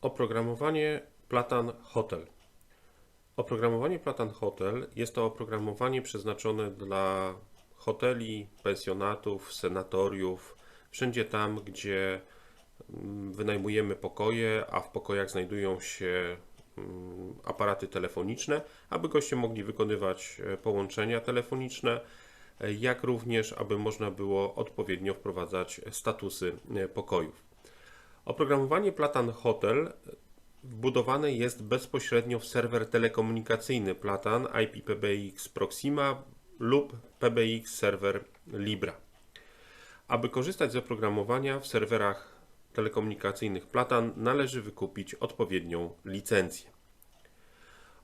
Oprogramowanie Platan Hotel. Oprogramowanie Platan Hotel jest to oprogramowanie przeznaczone dla hoteli, pensjonatów, senatoriów, wszędzie tam, gdzie mm, wynajmujemy pokoje, a w pokojach znajdują się mm, aparaty telefoniczne, aby goście mogli wykonywać e, połączenia telefoniczne, e, jak również aby można było odpowiednio wprowadzać statusy e, pokojów. Oprogramowanie Platan Hotel wbudowane jest bezpośrednio w serwer telekomunikacyjny Platan IPPBX Proxima lub PBX serwer Libra. Aby korzystać z oprogramowania w serwerach telekomunikacyjnych Platan należy wykupić odpowiednią licencję.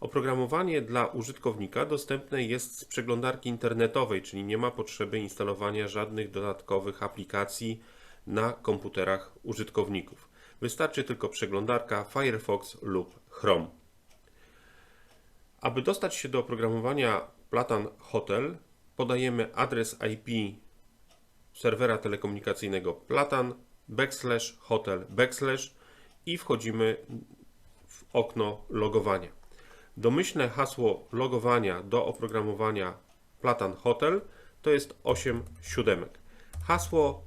Oprogramowanie dla użytkownika dostępne jest z przeglądarki internetowej, czyli nie ma potrzeby instalowania żadnych dodatkowych aplikacji na komputerach użytkowników. Wystarczy tylko przeglądarka Firefox lub Chrome. Aby dostać się do oprogramowania Platan Hotel, podajemy adres IP serwera telekomunikacyjnego Platan backslash hotel backslash i wchodzimy w okno logowania. Domyślne hasło logowania do oprogramowania Platan Hotel to jest 8 siódemek. Hasło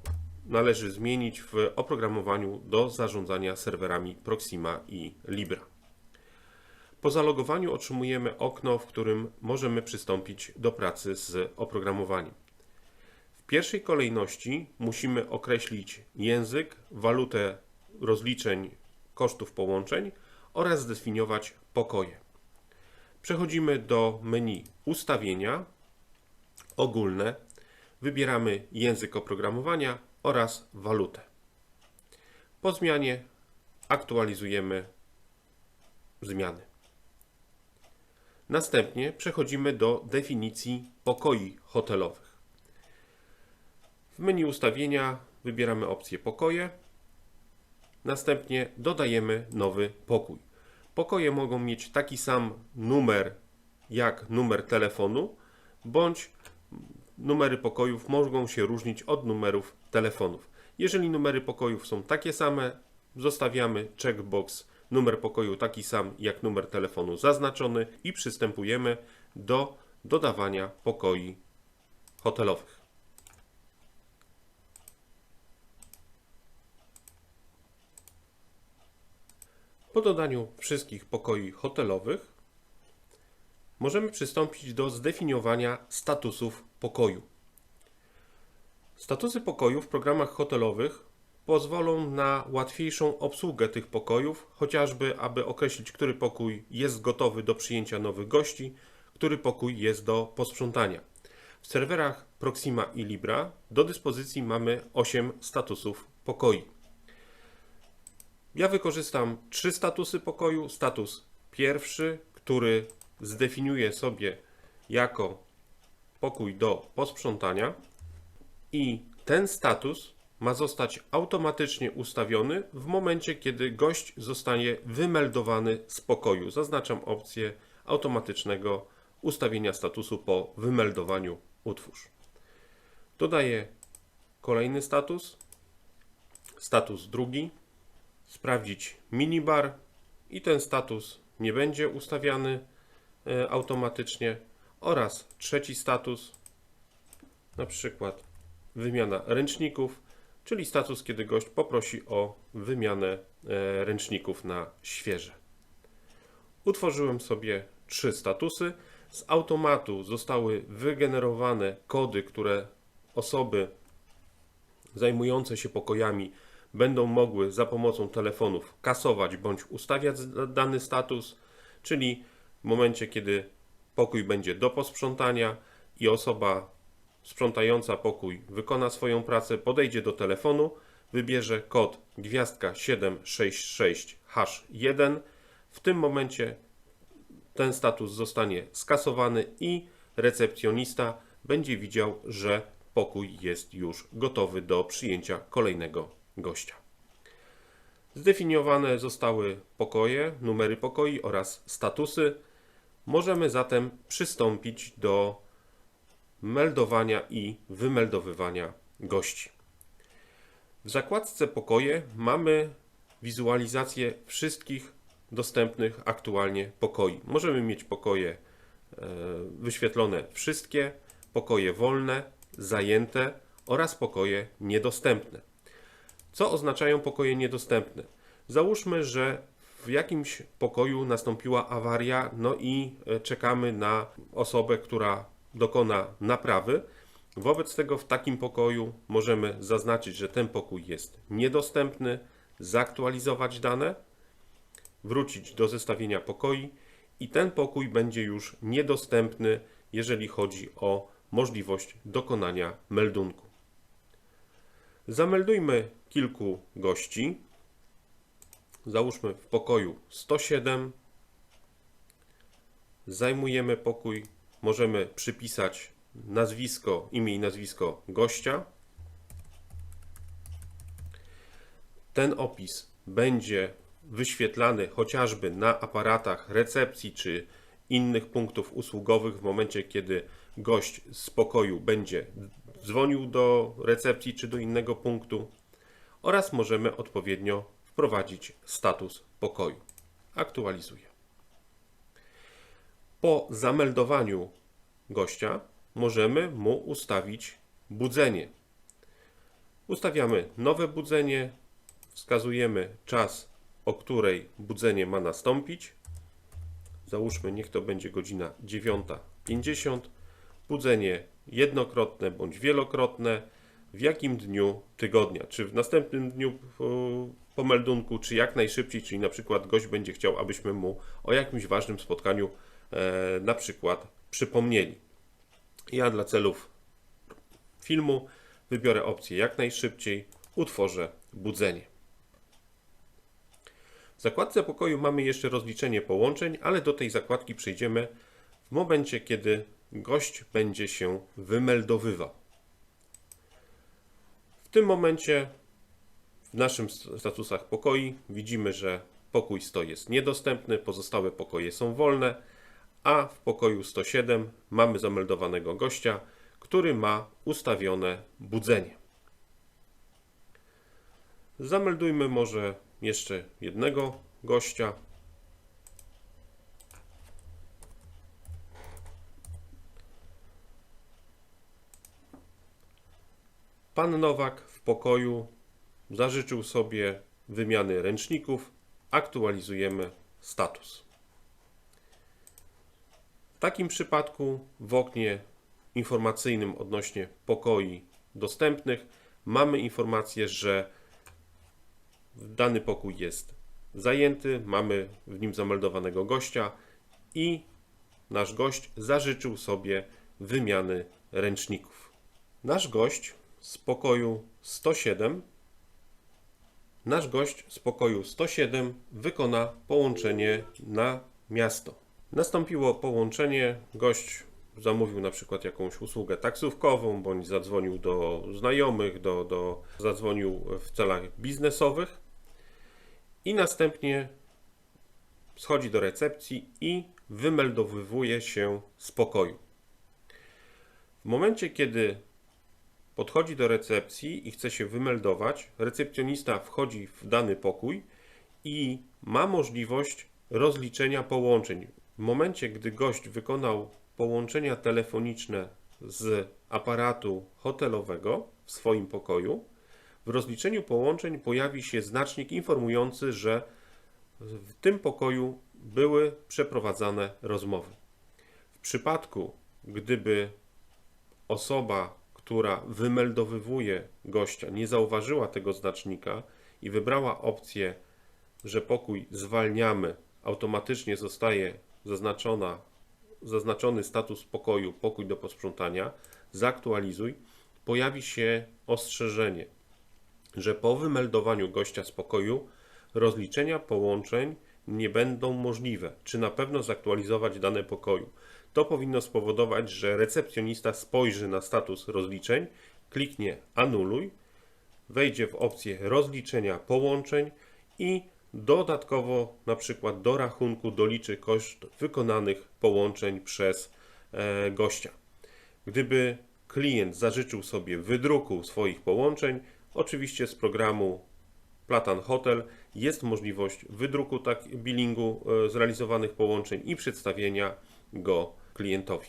należy zmienić w oprogramowaniu do zarządzania serwerami Proxima i Libra. Po zalogowaniu otrzymujemy okno, w którym możemy przystąpić do pracy z oprogramowaniem. W pierwszej kolejności musimy określić język, walutę rozliczeń kosztów połączeń oraz zdefiniować pokoje. Przechodzimy do menu Ustawienia, Ogólne, wybieramy język oprogramowania oraz walutę. Po zmianie aktualizujemy zmiany. Następnie przechodzimy do definicji pokoi hotelowych. W menu ustawienia wybieramy opcję pokoje. Następnie dodajemy nowy pokój. Pokoje mogą mieć taki sam numer jak numer telefonu, bądź numery pokojów mogą się różnić od numerów telefonów. Jeżeli numery pokojów są takie same, zostawiamy checkbox numer pokoju taki sam jak numer telefonu zaznaczony i przystępujemy do dodawania pokoi hotelowych. Po dodaniu wszystkich pokoi hotelowych możemy przystąpić do zdefiniowania statusów pokoju. Statusy pokoju w programach hotelowych pozwolą na łatwiejszą obsługę tych pokojów, chociażby aby określić, który pokój jest gotowy do przyjęcia nowych gości, który pokój jest do posprzątania. W serwerach Proxima i Libra do dyspozycji mamy 8 statusów pokoi. Ja wykorzystam trzy statusy pokoju. Status pierwszy, który zdefiniuję sobie jako pokój do posprzątania i ten status ma zostać automatycznie ustawiony w momencie, kiedy gość zostanie wymeldowany z pokoju. Zaznaczam opcję automatycznego ustawienia statusu po wymeldowaniu utwórz. Dodaję kolejny status, status drugi, sprawdzić minibar i ten status nie będzie ustawiany automatycznie oraz trzeci status, na przykład wymiana ręczników, czyli status, kiedy gość poprosi o wymianę e, ręczników na świeże. Utworzyłem sobie trzy statusy. Z automatu zostały wygenerowane kody, które osoby zajmujące się pokojami będą mogły za pomocą telefonów kasować bądź ustawiać dany status, czyli w momencie, kiedy pokój będzie do posprzątania i osoba sprzątająca pokój wykona swoją pracę, podejdzie do telefonu, wybierze kod gwiazdka 766 hash 1. W tym momencie ten status zostanie skasowany i recepcjonista będzie widział, że pokój jest już gotowy do przyjęcia kolejnego gościa. Zdefiniowane zostały pokoje, numery pokoi oraz statusy. Możemy zatem przystąpić do meldowania i wymeldowywania gości. W zakładce pokoje mamy wizualizację wszystkich dostępnych aktualnie pokoi. Możemy mieć pokoje e, wyświetlone wszystkie, pokoje wolne, zajęte oraz pokoje niedostępne. Co oznaczają pokoje niedostępne? Załóżmy, że w jakimś pokoju nastąpiła awaria, no i e, czekamy na osobę, która dokona naprawy. Wobec tego w takim pokoju możemy zaznaczyć, że ten pokój jest niedostępny, zaktualizować dane, wrócić do zestawienia pokoi i ten pokój będzie już niedostępny, jeżeli chodzi o możliwość dokonania meldunku. Zameldujmy kilku gości. Załóżmy w pokoju 107. Zajmujemy pokój. Możemy przypisać nazwisko, imię i nazwisko gościa. Ten opis będzie wyświetlany chociażby na aparatach recepcji czy innych punktów usługowych w momencie, kiedy gość z pokoju będzie dzwonił do recepcji czy do innego punktu oraz możemy odpowiednio wprowadzić status pokoju. Aktualizuję. Po zameldowaniu gościa możemy mu ustawić budzenie. Ustawiamy nowe budzenie, wskazujemy czas, o której budzenie ma nastąpić. Załóżmy, niech to będzie godzina 9.50. Budzenie jednokrotne bądź wielokrotne. W jakim dniu tygodnia? Czy w następnym dniu po meldunku, czy jak najszybciej, czyli na przykład gość będzie chciał, abyśmy mu o jakimś ważnym spotkaniu e, na przykład przypomnieli. Ja dla celów filmu wybiorę opcję jak najszybciej, utworzę budzenie. W zakładce pokoju mamy jeszcze rozliczenie połączeń, ale do tej zakładki przejdziemy w momencie, kiedy gość będzie się wymeldowywał. W tym momencie naszym statusach pokoi widzimy, że pokój 100 jest niedostępny, pozostałe pokoje są wolne, a w pokoju 107 mamy zameldowanego gościa, który ma ustawione budzenie. Zameldujmy może jeszcze jednego gościa. Pan Nowak w pokoju zażyczył sobie wymiany ręczników. Aktualizujemy status. W takim przypadku w oknie informacyjnym odnośnie pokoi dostępnych mamy informację, że dany pokój jest zajęty, mamy w nim zameldowanego gościa i nasz gość zażyczył sobie wymiany ręczników. Nasz gość z pokoju 107 nasz gość z pokoju 107 wykona połączenie na miasto. Nastąpiło połączenie, gość zamówił na przykład jakąś usługę taksówkową, bądź zadzwonił do znajomych, do, do, zadzwonił w celach biznesowych i następnie schodzi do recepcji i wymeldowywuje się z pokoju. W momencie, kiedy podchodzi do recepcji i chce się wymeldować, recepcjonista wchodzi w dany pokój i ma możliwość rozliczenia połączeń. W momencie, gdy gość wykonał połączenia telefoniczne z aparatu hotelowego w swoim pokoju, w rozliczeniu połączeń pojawi się znacznik informujący, że w tym pokoju były przeprowadzane rozmowy. W przypadku, gdyby osoba która wymeldowywuje gościa, nie zauważyła tego znacznika i wybrała opcję, że pokój zwalniamy, automatycznie zostaje zaznaczona, zaznaczony status pokoju, pokój do posprzątania, zaktualizuj, pojawi się ostrzeżenie, że po wymeldowaniu gościa z pokoju rozliczenia połączeń nie będą możliwe. Czy na pewno zaktualizować dane pokoju? To powinno spowodować, że recepcjonista spojrzy na status rozliczeń, kliknie anuluj, wejdzie w opcję rozliczenia połączeń i dodatkowo na przykład do rachunku doliczy koszt wykonanych połączeń przez e, gościa. Gdyby klient zażyczył sobie wydruku swoich połączeń, oczywiście z programu Platan Hotel jest możliwość wydruku tak billingu e, zrealizowanych połączeń i przedstawienia go klientowi.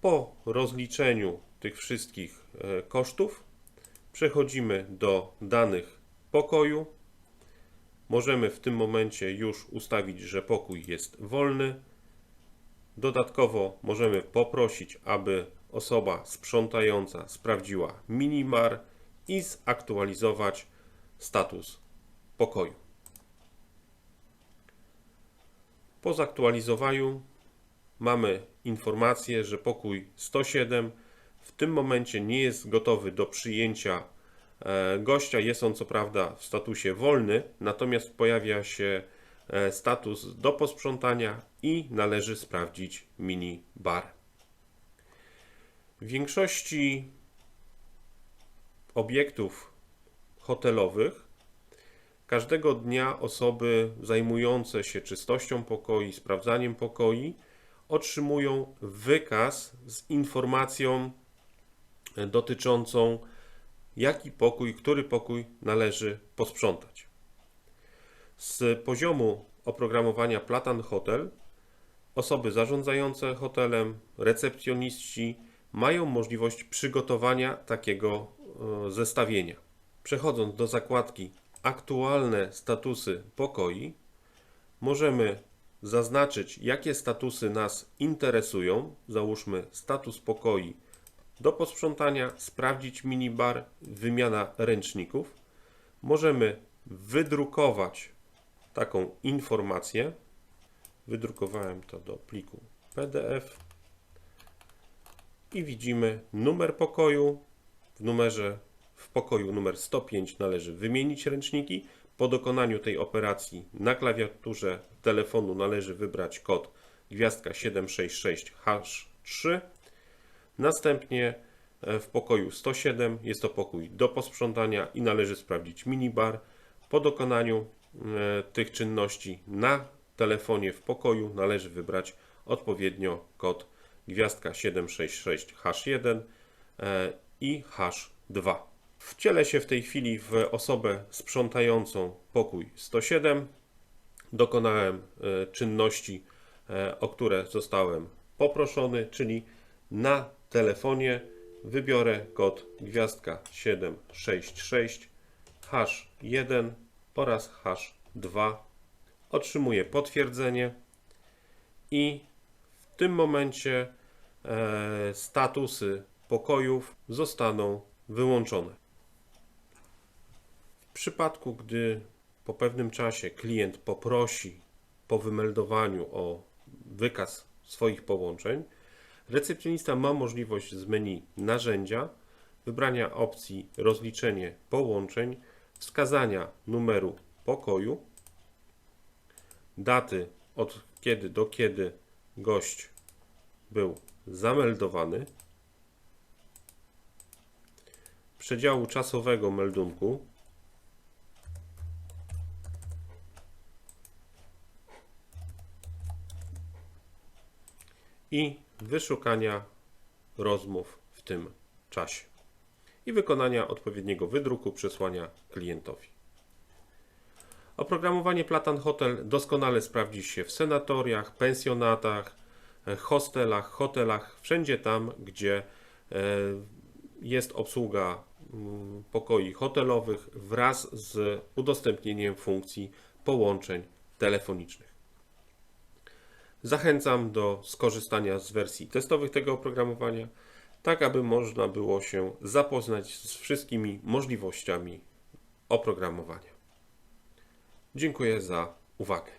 Po rozliczeniu tych wszystkich e, kosztów przechodzimy do danych pokoju. Możemy w tym momencie już ustawić, że pokój jest wolny. Dodatkowo możemy poprosić, aby osoba sprzątająca sprawdziła minibar i zaktualizować status pokoju. Po zaktualizowaniu mamy informację, że pokój 107 w tym momencie nie jest gotowy do przyjęcia e, gościa. Jest on co prawda w statusie wolny, natomiast pojawia się e, status do posprzątania i należy sprawdzić mini bar. W większości obiektów hotelowych każdego dnia osoby zajmujące się czystością pokoi, sprawdzaniem pokoi otrzymują wykaz z informacją dotyczącą jaki pokój, który pokój należy posprzątać. Z poziomu oprogramowania Platan Hotel osoby zarządzające hotelem, recepcjoniści mają możliwość przygotowania takiego e, zestawienia. Przechodząc do zakładki Aktualne statusy pokoi, możemy zaznaczyć, jakie statusy nas interesują. Załóżmy status pokoi do posprzątania, sprawdzić minibar, wymiana ręczników. Możemy wydrukować taką informację. Wydrukowałem to do pliku PDF i widzimy numer pokoju. W numerze w pokoju numer 105 należy wymienić ręczniki. Po dokonaniu tej operacji na klawiaturze telefonu należy wybrać kod gwiazdka 766 hash 3. Następnie e, w pokoju 107 jest to pokój do posprzątania i należy sprawdzić minibar. Po dokonaniu e, tych czynności na telefonie w pokoju należy wybrać odpowiednio kod gwiazdka 766 hash 1 e, i hash 2. Wcielę się w tej chwili w osobę sprzątającą pokój 107. Dokonałem e, czynności, e, o które zostałem poproszony, czyli na telefonie wybiorę kod gwiazdka 766 hash 1 oraz hash 2. Otrzymuję potwierdzenie i w tym momencie e, statusy pokojów zostaną wyłączone. Przypadku, gdy po pewnym czasie klient poprosi po wymeldowaniu o wykaz swoich połączeń, recepcjonista ma możliwość z menu narzędzia wybrania opcji rozliczenie połączeń, wskazania numeru pokoju, daty od kiedy do kiedy gość był zameldowany, przedziału czasowego meldunku, i wyszukania rozmów w tym czasie i wykonania odpowiedniego wydruku przesłania klientowi. Oprogramowanie Platan Hotel doskonale sprawdzi się w senatoriach, pensjonatach, hostelach, hotelach, wszędzie tam, gdzie e, jest obsługa mm, pokoi hotelowych wraz z udostępnieniem funkcji połączeń telefonicznych. Zachęcam do skorzystania z wersji testowych tego oprogramowania, tak aby można było się zapoznać z wszystkimi możliwościami oprogramowania. Dziękuję za uwagę.